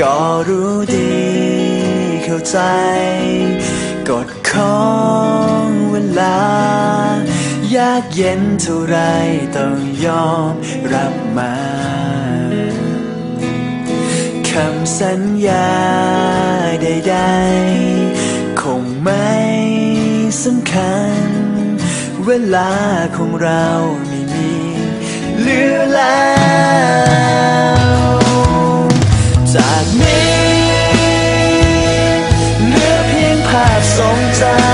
ก็รู้ดีเข้าใจ กฎของเวลายากเย็นเท่าไรต้องยอมรับมาคำสัญญาใดๆ คงไม่สำคัญ เวลาของเราไม่มีเหลือแล้ว พ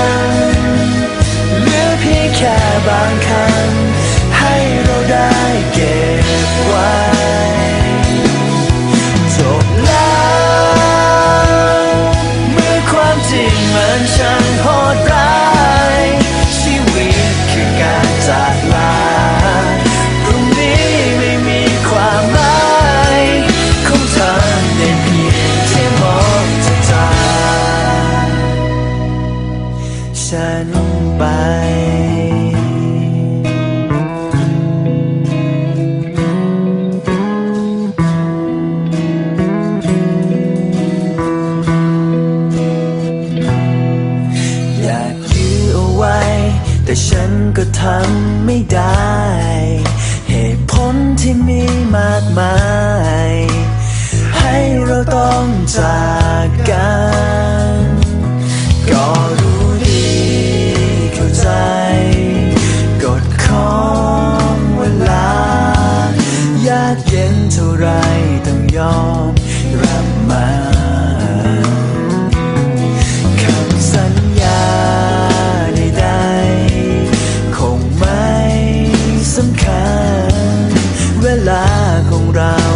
ากมาย ให้เราต้องจากกัน ก็รู้ดีเข้าใจกดของเวลา ยากเย็นเท่าไรต้องยอมรับมา pura